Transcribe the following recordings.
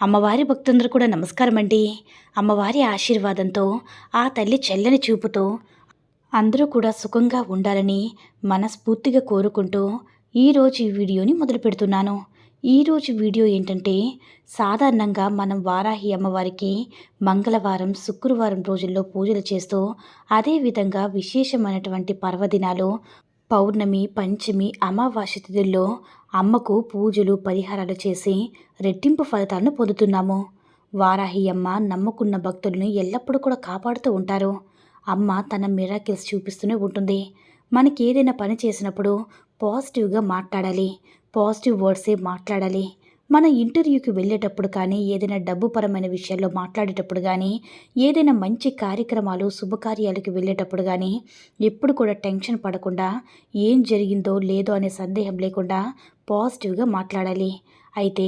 అమ్మవారి భక్తులందరూ కూడా నమస్కారం అండి అమ్మవారి ఆశీర్వాదంతో ఆ తల్లి చెల్లని చూపుతో అందరూ కూడా సుఖంగా ఉండాలని మనస్ఫూర్తిగా కోరుకుంటూ ఈరోజు ఈ వీడియోని మొదలు పెడుతున్నాను. ఈరోజు వీడియో ఏంటంటే సాధారణంగా మనం వారాహి అమ్మవారికి మంగళవారం శుక్రవారం రోజుల్లో పూజలు చేస్తూ అదేవిధంగా విశేషమైనటువంటి పర్వదినాలు పౌర్ణమి పంచమి అమావాస్య తిథుల్లో అమ్మకు పూజలు పరిహారాలు చేసి రెట్టింపు ఫలితాలను పొందుతున్నాము. వారాహి అమ్మ నమ్ముకున్న భక్తులను ఎల్లప్పుడూ కూడా కాపాడుతూ ఉంటారు. అమ్మ తన మిరాకిల్స్ చూపిస్తూనే ఉంటుంది. మనకి ఏదైనా పని చేసినప్పుడు పాజిటివ్గా మాట్లాడాలి. పాజిటివ్ వర్డ్సే మాట్లాడాలి. మన ఇంటర్వ్యూకి వెళ్ళేటప్పుడు కానీ ఏదైనా డబ్బుపరమైన విషయాల్లో మాట్లాడేటప్పుడు కానీ ఏదైనా మంచి కార్యక్రమాలు శుభకార్యాలకు వెళ్ళేటప్పుడు కానీ ఎప్పుడు కూడా టెన్షన్ పడకుండా ఏం జరిగిందో లేదో అనే సందేహం లేకుండా పాజిటివ్గా మాట్లాడాలి. అయితే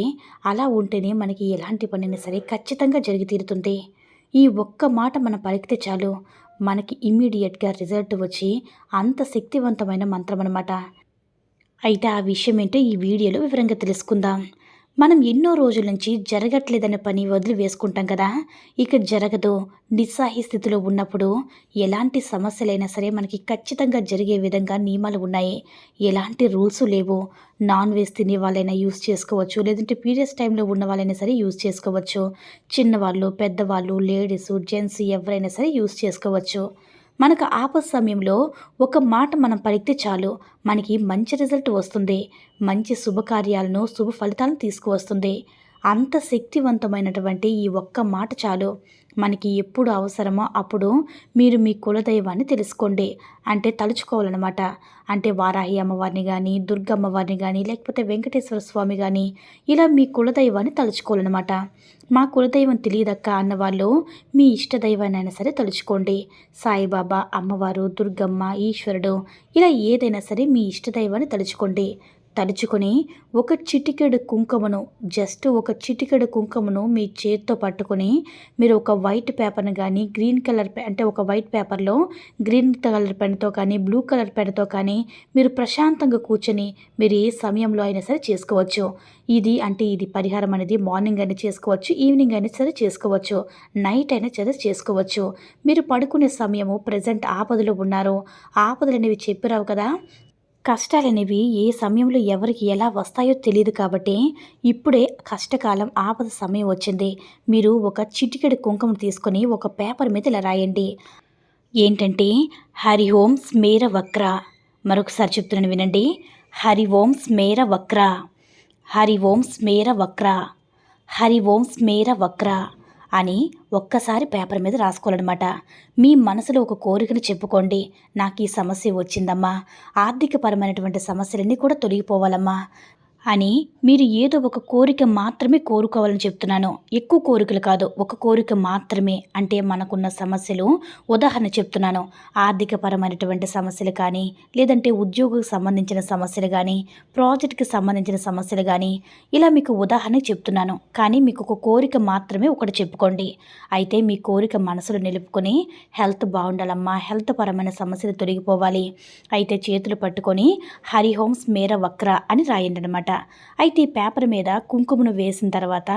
అలా ఉంటేనే మనకి ఎలాంటి పనైనా సరే ఖచ్చితంగా జరిగి తీరుతుంది ఈ ఒక్క మాట మనం పలికితే చాలు మనకి ఇమ్మీడియట్గా రిజల్ట్ వచ్చి అంత శక్తివంతమైన మంత్రం అన్నమాట. అయితే ఆ విషయం ఏంటో ఈ వీడియోలో వివరంగా తెలుసుకుందాం. మనం ఎన్నో రోజుల నుంచి జరగట్లేదనే పని వదిలి వేసుకుంటాం కదా. ఇక జరగదు. నిస్సాహి స్థితిలో ఉన్నప్పుడు ఎలాంటి సమస్యలైనా సరే మనకి ఖచ్చితంగా జరిగే విధంగా నియమాలు ఉన్నాయి. ఎలాంటి రూల్స్ లేవు. నాన్ వెజ్ తినే వాళ్ళైనా యూస్ చేసుకోవచ్చు. లేదంటే పీరియడ్స్ టైంలో ఉన్న వాళ్ళైనా సరే యూస్ చేసుకోవచ్చు. చిన్నవాళ్ళు పెద్దవాళ్ళు లేడీస్ జెంట్స్ ఎవరైనా సరే యూస్ చేసుకోవచ్చు. మనకు ఆపద సమయంలో ఒక మాట మనం పలికితే చాలు. మనకి మంచి రిజల్ట్ వస్తుంది. మంచి శుభకార్యాలను శుభ ఫలితాలను తీసుకువస్తుంది. అంత శక్తివంతమైనటువంటి ఈ ఒక్క మాట చాలు. మనకి ఎప్పుడు అవసరమో అప్పుడు మీరు మీ కులదైవాన్ని తెలుసుకోండి. అంటే తలుచుకోవాలన్నమాట. అంటే వారాహి అమ్మవారిని కానీ దుర్గమ్మవారిని కానీ లేకపోతే వెంకటేశ్వర స్వామి కానీ ఇలా మీ కులదైవాన్ని తలుచుకోవాలన్నమాట. మా కులదైవం తెలియదక్క అన్నవాళ్ళు మీ ఇష్టదైవాన్నైనా సరే తలుచుకోండి. సాయిబాబా అమ్మవారు దుర్గమ్మ ఈశ్వరుడు ఇలా ఏదైనా సరే మీ ఇష్టదైవాన్ని తలుచుకోండి. తలుచుకొని ఒక చిటికెడు కుంకుమను జస్ట్ ఒక చిటికెడు కుంకుమను మీ చేతితో పట్టుకొని మీరు ఒక వైట్ పేపర్ను కానీ గ్రీన్ కలర్ అంటే ఒక వైట్ పేపర్లో గ్రీన్ కలర్ పెన్తో కానీ బ్లూ కలర్ పెన్తో కానీ మీరు ప్రశాంతంగా కూర్చొని మీరు ఏ సమయంలో అయినా సరే చేసుకోవచ్చు. ఇది అంటే ఇది పరిహారం అనేది మార్నింగ్ అయినా చేసుకోవచ్చు ఈవినింగ్ అయినా సరే చేసుకోవచ్చు నైట్ అయినా సరే చేసుకోవచ్చు. మీరు పడుకునే సమయము ప్రజెంట్ ఆపదలో ఉన్నారు ఆపదలు అనేవి చెప్పిరావు కదా కష్టాలనేవి ఏ సమయంలో ఎవరికి ఎలా వస్తాయో తెలియదు కాబట్టి ఇప్పుడే కష్టకాలం ఆపద సమయం వచ్చింది. మీరు ఒక చిటికెడు కుంకుమ తీసుకొని ఒక పేపర్ మీద ఇలా రాయండి. ఏంటంటే హరి ఓం స్మేర వక్ర. మరొకసారి చెప్తున్నాను వినండి. హరి ఓం స్మేర వక్ర. హరి ఓం స్మేర వక్ర. హరి ఓం స్మేర వక్ర. అని ఒక్కసారి పేపర్ మీద రాసుకోవాలన్నమాట. మీ మనసులో ఒక కోరికను చెప్పుకోండి. నాకు ఈ సమస్య వచ్చిందమ్మా. ఆర్థికపరమైనటువంటి సమస్యలన్నీ కూడా తొలగిపోవాలమ్మా. అని మీరు ఏదో ఒక కోరిక మాత్రమే కోరుకోవాలని చెప్తున్నాను. ఎక్కువ కోరికలు కాదు ఒక కోరిక మాత్రమే అంటే మనకున్న సమస్యలు ఉదాహరణ చెప్తున్నాను. ఆర్థికపరమైనటువంటి సమస్యలు కానీ లేదంటే ఉద్యోగులకు సంబంధించిన సమస్యలు కానీ ప్రాజెక్ట్కి సంబంధించిన సమస్యలు కానీ ఇలా మీకు ఉదాహరణ చెప్తున్నాను. కానీ మీకు ఒక కోరిక మాత్రమే ఒకటి చెప్పుకోండి. అయితే మీ కోరిక మనసులో నిలుపుకొని హెల్త్ బాగుండాలమ్మా హెల్త్ పరమైన సమస్యలు తొలగిపోవాలి. అయితే చేతులు పట్టుకొని హరిహోమ్స్ మేర వక్ర అని రాయండి అనమాట అయితే ఈ పేపర్ మీద కుంకుమను వేసిన తర్వాత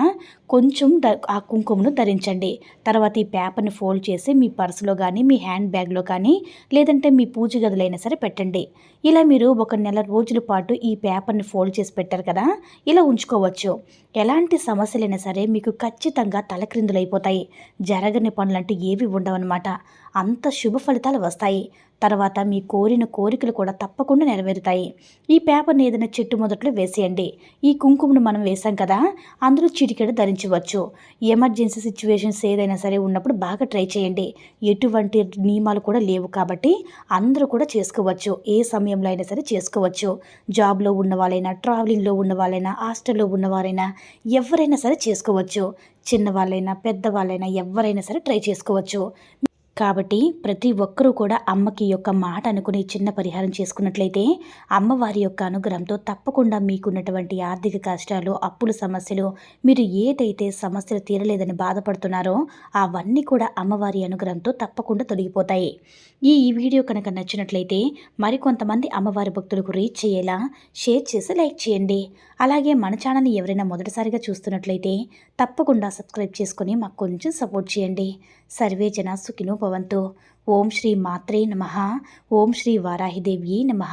కొంచెం ఆ కుంకుమను ధరించండి. తర్వాత ఈ పేపర్ని ఫోల్డ్ చేసి మీ పర్సులో కానీ మీ హ్యాండ్ బ్యాగ్లో కానీ లేదంటే మీ పూజ గదులైనా సరే పెట్టండి. ఇలా మీరు ఒక నెల రోజుల పాటు ఈ పేపర్ని ఫోల్డ్ చేసి పెట్టారు కదా ఇలా ఉంచుకోవచ్చు. ఎలాంటి సమస్యలైనా సరే మీకు ఖచ్చితంగా తలక్రిందులైపోతాయి. జరగని పనులంటూ ఏవి ఉండవన్నమాట. అంత శుభ ఫలితాలు వస్తాయి. తర్వాత మీ కోరిన కోరికలు కూడా తప్పకుండా నెరవేరుతాయి. ఈ పేపర్ని ఏదైనా చెట్టు మొదట్లో వేసేయండి. ఈ కుంకుమను మనం వేసాం కదా అందులో చిటికెడు ధరించవచ్చు. ఎమర్జెన్సీ సిచ్యువేషన్స్ ఏదైనా సరే ఉన్నప్పుడు బాగా ట్రై చేయండి. ఎటువంటి నియమాలు కూడా లేవు కాబట్టి అందరూ కూడా చేసుకోవచ్చు. ఏ సమయంలో అయినా సరే చేసుకోవచ్చు. జాబ్లో ఉన్న వాళ్ళైనా ట్రావెలింగ్లో ఉన్న వాళ్ళైనా హాస్టల్లో ఉన్నవారైనా ఎవరైనా సరే చేసుకోవచ్చు. చిన్నవాళ్ళైనా పెద్దవాళ్ళైనా ఎవరైనా సరే ట్రై చేసుకోవచ్చు. కాబట్టి ప్రతి ఒక్కరూ కూడా అమ్మకి యొక్క మాట అనుకుని చిన్న పరిహారం చేసుకున్నట్లయితే అమ్మవారి యొక్క అనుగ్రహంతో తప్పకుండా మీకున్నటువంటి ఆర్థిక కష్టాలు అప్పుల సమస్యలు మీరు ఏదైతే సమస్యలు తీరలేదని బాధపడుతున్నారో అవన్నీ కూడా అమ్మవారి అనుగ్రహంతో తప్పకుండా తొలగిపోతాయి. ఈ ఈ వీడియో కనుక నచ్చినట్లయితే మరికొంతమంది అమ్మవారి భక్తులకు రీచ్ చేయేలా షేర్ చేసి లైక్ చేయండి. అలాగే మన ఛానల్ని ఎవరైనా మొదటిసారిగా చూస్తున్నట్లయితే తప్పకుండా సబ్స్క్రైబ్ చేసుకొని మాకు కొంచెం సపోర్ట్ చేయండి. సర్వే జన సుఖినో భవంతు. ఓం శ్రీ మాత్రే నమ. ఓం శ్రీ వారాహిదేవి నమ.